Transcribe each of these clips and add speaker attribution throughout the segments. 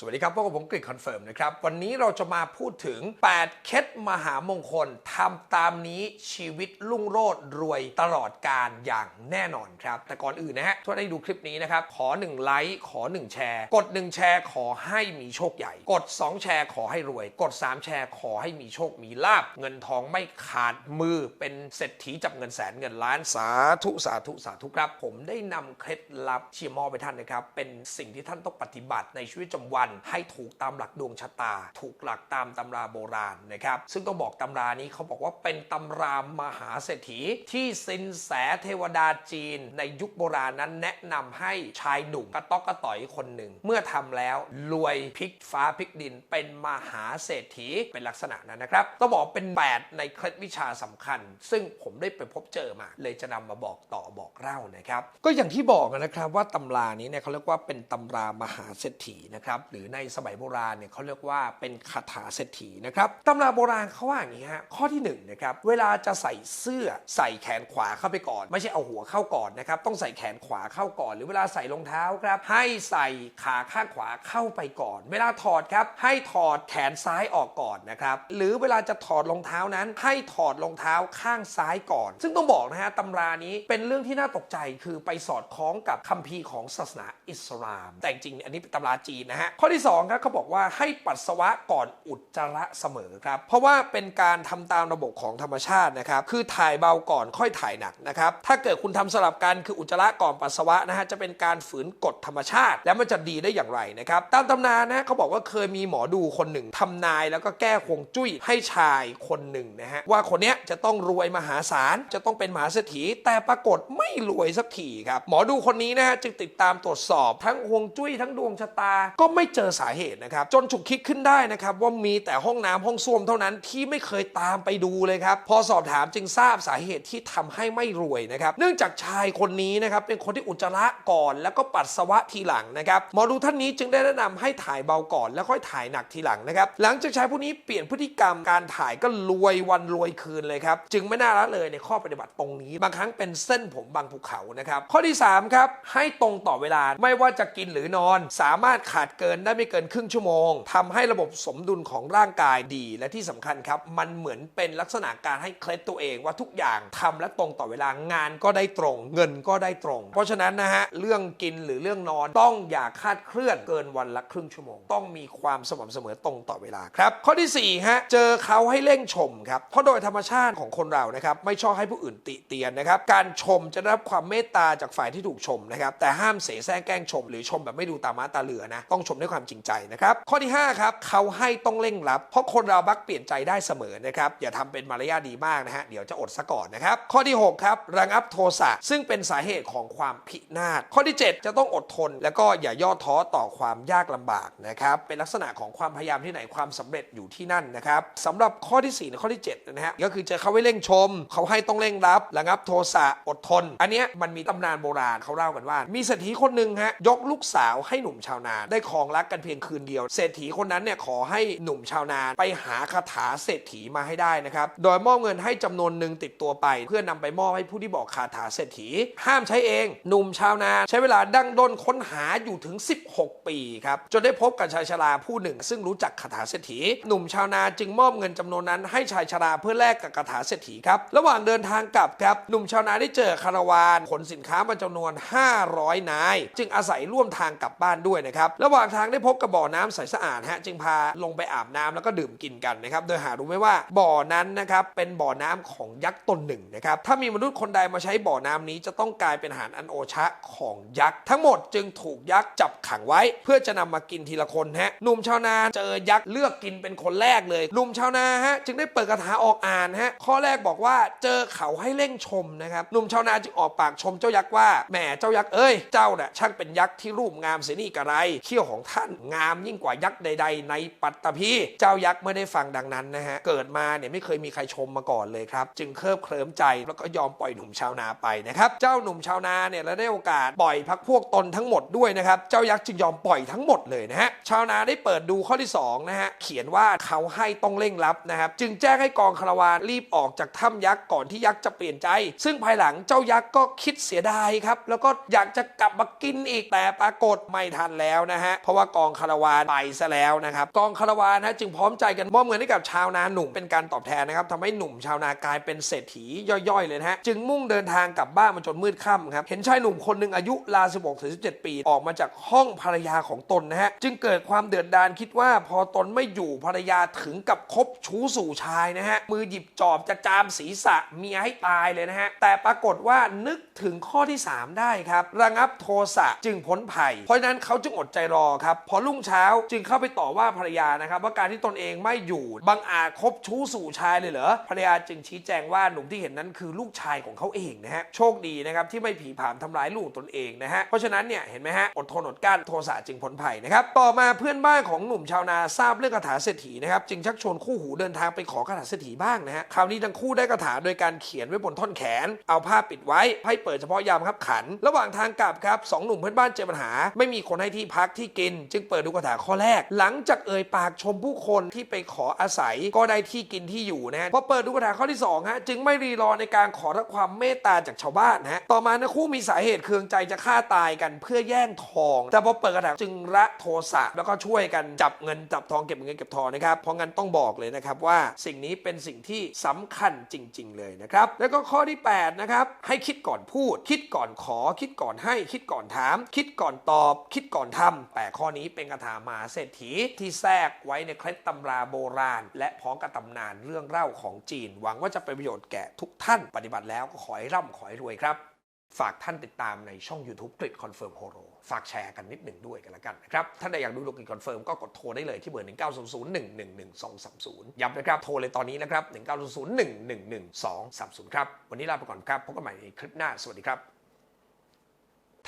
Speaker 1: สวัสดีครับพวกบผมกริดคอนเฟิร์มนะครับ วันนี้เราจะมาพูดถึง 8 เคล็ดมหามงคลทำตามนี้ชีวิตรุ่งโรจน์รวยตลอดการอย่างแน่นอนครับ แต่ก่อนอื่นนะฮะถ้าได้ดูคลิปนี้นะครับ ขอ 1 ไลค์ ขอ 1 แชร์ กด 1 แชร์ขอให้มีโชคใหญ่ กด 2 แชร์ขอให้รวย กด 3 แชร์ขอให้มีโชคมีลาบ เงินทองไม่ขาดมือเป็นเศรษฐีจับเงินแสนเงินล้านสาธุสาธุสาธุครับ ผมได้นำเคล็ดลับที่มอไปท่านนะครับเป็นสิ่งที่ท่านต้องปฏิบัติในชีวิตประจำวันให้ถูกตามหลักดวงชะตา ถูกหลักตามตำราโบราณนะครับซึ่งต้องบอกตำรานี้เขาบอกว่าเป็นตำรามหาเศรษฐีที่สินแสเทวดาจีน ในยุคโบราณนั้นแนะนำให้ชายหนุ่มกระต๊อกกระต่อยคนหนึ่ง เมื่อทำแล้วรวยพลิกฟ้าพลิกดิน เป็นมหาเศรษฐีเป็นลักษณะนั้นนะครับต้องบอกเป็น 8 ในเคล็ดวิชาสำคัญ ซึ่งผมได้ไปพบเจอมา เลยจะนำมาบอกต่อบอกเล่านะครับ ก็อย่างที่บอกนะครับว่าตำรานี้เนี่ยเขาเรียกว่าเป็นตำรามหาเศรษฐีนะครับหรือในสมัยโบราณเนี่ยเขาเรียกว่าเป็นคาถาเศรษฐีนะครับตำราโบราณเขาว่าอย่างนี้ฮะข้อที่หนึ่งนะครับเวลาจะใส่เสื้อใส่แขนขวาเข้าไปก่อน ไม่ใช่เอาหัวเข้าก่อนนะครับต้องใส่แขนขวาเข้าก่อน หรือเวลาใส่รองเท้าครับให้ใส่ขาข้างขวาเข้าไปก่อน เวลาถอดครับให้ถอดแขนซ้ายออกก่อนนะครับหรือเวลาจะถอดรองเท้านั้นให้ถอดรองเท้าข้างซ้ายก่อน ซึ่งต้องบอกนะฮะตำรานี้เป็นเรื่องที่น่าตกใจคือไปสอดคล้องกับคัมภีร์ของศาสนาอิสลาม แต่จริงอันนี้เป็นตำราจีนนะฮะข้อที่สองครับเขาบอกว่าให้ปัสสาวะก่อนอุจจาระเสมอครับ เพราะว่าเป็นการทำตามระบบของธรรมชาตินะครับ คือถ่ายเบาก่อนค่อยถ่ายหนักนะครับ ถ้าเกิดคุณทำสลับกันคืออุจจาระก่อนปัสสาวะนะฮะจะเป็นการฝืนกฎธรรมชาติ แล้วมันจะดีได้อย่างไรนะครับ ตามตำนานนะเขาบอกว่าเคยมีหมอดูคนหนึ่งทำนายแล้วก็แก้คงจุ้ยให้ชายคนหนึ่งนะฮะว่าคนเนี้ยจะต้องรวยมหาศาลจะต้องเป็นมหาเศรษฐีแต่ปรากฏไม่รวยสักทีครับหมอดูคนนี้นะฮะจึงติดตามตรวจสอบทั้งฮวงจุ้ยทั้งดวงชะตาก็ไม่เจอสาเหตุนะครับ จนฉุกคิดขึ้นได้นะครับ ว่ามีแต่ห้องน้ำห้องส้วมเท่านั้นที่ไม่เคยตามไปดูเลยครับ พอสอบถามจึงทราบสาเหตุที่ทำให้ไม่รวยนะครับ เนื่องจากชายคนนี้นะครับเป็นคนที่อุจจาระก่อนแล้วก็ปัสสาวะทีหลังนะครับหมอดูท่านนี้จึงได้แนะนำให้ถ่ายเบาก่อนแล้วค่อยถ่ายหนักทีหลังนะครับ หลังจากชายผู้นี้เปลี่ยนพฤติกรรมการถ่ายก็รวยวันรวยคืนเลยครับ จึงไม่น่าละเลยในข้อปฏิบัติตรงนี้ บางครั้งเป็นเส้นผมบางภูเขานะครับ ข้อที่สามครับให้ตรงต่อเวลาไม่ว่าจะกินหรือนอน สามารถขาดเกินได้ไม่เกินครึ่งชั่วโมงทำให้ระบบสมดุลของร่างกายดี และที่สำคัญครับ มันเหมือนเป็นลักษณะการให้เคล็ดตัวเองว่าทุกอย่างทำและตรงต่อเวลางานก็ได้ตรง เงินก็ได้ตรง เพราะฉะนั้นนะฮะเรื่องกินหรือเรื่องนอนต้องอย่าคาดเคลื่อนเกินวันละครึ่งชั่วโมง ต้องมีความสม่ำเสมอตรงต่อเวลาครับ ข้อที่สี่ฮะเจอเขาให้เร่งชมครับเพราะโดยธรรมชาติของคนเรานะครับไม่ชอบให้ผู้อื่นติเตียนนะครับการชมจะได้รับความเมตตาจากฝ่ายที่ถูกชมนะครับแต่ห้ามเสแสร้งแกล้งชม หรือชมแบบไม่ดูตามาตาเหลือนะต้องชมด้วยความจริงใจนะครับ ข้อที่ห้าครับเขาให้ต้องเร่งรับเพราะคนเราบักเปลี่ยนใจได้เสมอนะครับอย่าทำเป็นมารยาทดีมากนะฮะเดี๋ยวจะอดซะก่อนนะครับ ข้อที่หกครับ ระงับโทสะซึ่งเป็นสาเหตุของความพินาศข้อที่เจ็ดจะต้องอดทน แล้วก็อย่าย่อท้อต่อความยากลำบากนะครับเป็นลักษณะของความพยายามที่ไหนความสำเร็จอยู่ที่นั่นนะครับสำหรับข้อที่สี่และข้อที่เจ็ดนะฮะก็คือจอเขาให้เร่งชม เขาให้ต้องเร่งรับ ระงับโทสะอดทน อันเนี้ยมันมีตำนานโบราณเขาเล่ากันว่า มีเศรษฐีคนหนึ่งฮะยกลูกสาวให้หนุ่มชาวนาได้ครองรักกันเพียงคืนเดียว เศรษฐีคนนั้นเนี่ยขอให้หนุ่มชาวนาไปหาคาถาเศรษฐีมาให้ได้นะครับ โดยมอบเงินให้จำนวนหนึ่งติดตัวไป เพื่อนำไปมอบให้ผู้ที่บอกคาถาเศรษฐี ห้ามใช้เอง หนุ่มชาวนาใช้เวลาดั้งด้นค้นหาอยู่ถึง 16 ปีครับจนได้พบกับชายชราผู้หนึ่ง ซึ่งรู้จักคาถาเศรษฐี หนุ่มชาวนาจึงมอบเงินจำนวนนั้นให้ชายชราเพื่อแลกกับคาถาเศรษฐีครับระหว่างเดินทางกลับครับหนุ่มชาวนาได้เจอคาราวานขนสินค้ามาจำนวน 500 นาย จึงอาศัยร่วมทางกลับบ้านด้วยนะครับระหว่างทางได้พบกับบ่อน้ำใสสะอาดฮะจึงพาลงไปอาบน้ำแล้วก็ดื่มกินกันนะครับโดยหารู้ไหมว่าบ่อนั้นนะครับเป็นบ่อน้ำของยักษ์ตนหนึ่งนะครับถ้ามีมนุษย์คนใดมาใช้บ่อน้ำนี้จะต้องกลายเป็นอาหารอันโอชะของยักษ์ทั้งหมดจึงถูกยักษ์จับขังไว้ เพื่อจะนำมากินทีละคนฮะหนุ่มชาวนาเจอยักษ์เลือกกินเป็นคนแรกเลยหนุ่มชาวนาฮะจึงได้เปิดคาถาออกอ่านฮะข้อแรกบอกว่าเจอเขาให้เร่งชมนะครับหนุ่มชาวนาจึงออกปากชมเจ้ายักษ์ว่าแหมเจ้ายักษ์เอ้ยเจ้าน่ะช่างเป็นยักษ์ที่รูปงามเสียนี่กระไรเขี้ยวของท่านงามยิ่งกว่ายักษ์ใด ๆ ในปัตตภีเจ้ายักษ์เมื่อได้ฟังดังนั้นนะฮะเกิดมาเนี่ยไม่เคยมีใครชมมาก่อนเลยครับ จึงเคลิบเคลิ้มใจแล้วก็ยอมปล่อยหนุ่มชาวนาไปนะครับเจ้าหนุ่มชาวนาเนี่ยแล้วได้โอกาสปล่อยพักพวกตนทั้งหมดด้วยนะครับเจ้ายักษ์จึงยอมปล่อยทั้งหมดเลยนะฮะชาวนาได้เปิดดูข้อที่สองนะฮะเขียนว่าเขาให้ต้องเร่งรับนะครับจึงแจ้งให้กองคารวานรีบออกจากถ้ำยักษ์ก่อนที่ยักษ์จะเปลี่ยนใจ ซึ่งภายหลังเจ้ายักษ์ก็คิดเสียดายครับแล้วก็อยากจะกลับมากินอีกแต่ปรากฏไม่ทันแล้วนะฮะเพราะว่าากองคาราวานไปซะแล้วนะครับกองคาราวานนะจึงพร้อมใจกันมอบเงินให้กับชาวนาหนุ่มเป็นการตอบแทนนะครับทำให้หนุ่มชาวนากลายเป็นเศรษฐีย่อยๆเลยนะฮะจึงมุ่งเดินทางกลับบ้านมาจนมืดค่ำครับเห็นชายหนุ่มคนหนึ่งอายุราว16ถึง17 ปีออกมาจากห้องภรรยาของตนนะฮะจึงเกิดความเดือดดาลคิดว่าพอตนไม่อยู่ภรรยาถึงกับคบชู้สู่ชายนะฮะมือหยิบจอบจะจามศีรษะเมียให้ตายเลยนะฮะแต่ปรากฏว่านึกถึงข้อที่ 3 ได้ครับระงับโทสะจึงพ้นภัยเพราะฉะนั้นเขาจึงอดใจรอครับพอรุ่งเช้าจึงเข้าไปต่อว่าภรรยานะครับว่าการที่ตนเองไม่อยู่บังอาจคบชู้สู่ชายเลยเหรอภรรยาจึงชี้แจงว่าหนุ่มที่เห็นนั้นคือลูกชายของเขาเองนะฮะโชคดีนะครับที่ไม่ผีผามทำร้ายลูกตนเองนะฮะเพราะฉะนั้นเนี่ยเห็นไหมฮะอดทนอดกั้นโทสะจึงพ้นภัยนะครับต่อมาเพื่อนบ้านของหนุ่มชาวนาทราบเรื่องคาถาเศรษฐีนะครับจึงชักชวนคู่หูเดินทางไปขอคาถาเศรษฐีบ้างนะฮะคราวนี้ทั้งคู่ได้คาถาโดยการเขียนไว้บนท่อนแขน เอาผ้าปิดไว้ให้เปิดเฉพาะยามครับขัน ระหว่างทางกลับครับสองหนุ่มเพื่อนบ้านเจอปัญหา ไม่มีคนให้ที่พักที่กินจึงเปิดดูคาถาข้อแรก หลังจากเอ่ยปากชมผู้คนที่ไปขออาศัยก็ได้ที่กินที่อยู่นะพอเปิดดูคาถาข้อที่สองฮะจึงไม่รีรอในการขอรับความเมตตาจากชาวบ้านนะฮะต่อมานะคู่มีสาเหตุเคืองใจจะฆ่าตายกันเพื่อแย่งทอง แต่พอเปิดคาถาจึงละโทสะแล้วก็ช่วยกันจับเงินจับทองเก็บเงินเก็บทองนะครับเพราะงั้นต้องบอกเลยนะครับว่าสิ่งนี้เป็นสิ่งที่สำคัญจริง ๆ เลยนะครับแล้วก็ข้อที่แปดนะครับให้คิดก่อนพูด คิดก่อนขอ คิดก่อนให้ คิดก่อนถาม คิดก่อนตอบ คิดก่อนทำแปดข้อนี้เป็นคาถามหาเศรษฐีที่แทรกไว้ในเคล็ดตำราโบราณ และพร้อมกับตำนานเรื่องเล่าของจีน หวังว่าจะเป็นประโยชน์แก่ทุกท่านปฏิบัติแล้วก็ขอให้ร่ำขอให้รวยครับ ฝากท่านติดตามในช่อง YouTube กริดคอนเฟิร์มโฮโรฝากแชร์กันนิดหนึ่งด้วยกันละกันนะครับ ท่านใดอยากดูโลกิคอนเฟิร์มก็กดโทรได้เลยที่เบอร์ 1900111230 ย้ำนะครับ โทรเลยตอนนี้นะครับ 1900111230 ครับ วันนี้ลาไปก่อนครับ พบกันใหม่ในคลิปหน้า สวัสดีครับ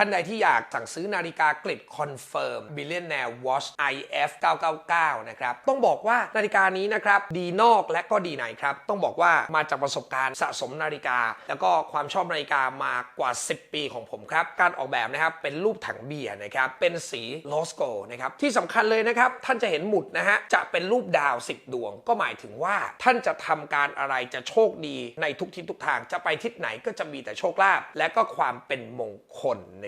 Speaker 1: ท่านใดที่อยากสั่งซื้อนาฬิกากริดคอนเฟิร์ม Billionaire Watch IF 999 นะครับ ต้องบอกว่านาฬิกานี้นะครับ ดีนอกและก็ดีในครับ ต้องบอกว่ามาจากประสบการณ์สะสมนาฬิกา แล้วก็ความชอบนาฬิกามากว่า 10 ปีของผมครับ การออกแบบนะครับ เป็นรูปถังเบียร์นะครับ เป็นสีโลสโกนะครับ ที่สำคัญเลยนะครับ ท่านจะเห็นหมุดนะฮะ จะเป็นรูปดาว 10 ดวง ก็หมายถึงว่าท่านจะทำการอะไรจะโชคดีในทุกทิศทุกทาง จะไปทิศไหนก็จะมีแต่โชคลาภและก็ความเป็นมงคลนะ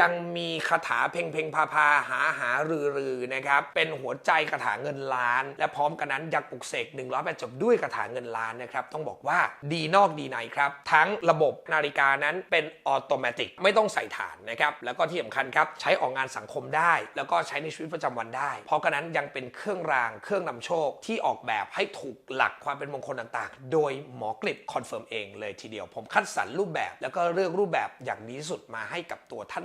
Speaker 1: ยังมีคาถาเพ่งเพ่งพาพาหาหารือรือนะครับเป็นหัวใจคาถาเงินล้าน และพร้อมกันนั้นยังปลุกเสก108จบด้วยคาถาเงินล้านนะครับต้องบอกว่าดีนอกดีในครับ ทั้งระบบนาฬิกานั้นเป็นออโตเมติกไม่ต้องใส่ฐานนะครับแล้วก็ที่สำคัญครับใช้ออกงานสังคมได้ แล้วก็ใช้ในชีวิตประจำวันได้ เพราะกันนั้นยังเป็นเครื่องรางเครื่องนำโชคที่ออกแบบให้ถูกหลักความเป็นมงคลต่างๆ โดยหมอกลิบคอนเฟิร์มเองเลยทีเดียว ผมคัดสรรรูปแบบ แล้วก็เลือกรูปแบบอย่างดีที่สุดมาให้กับตัวท่าน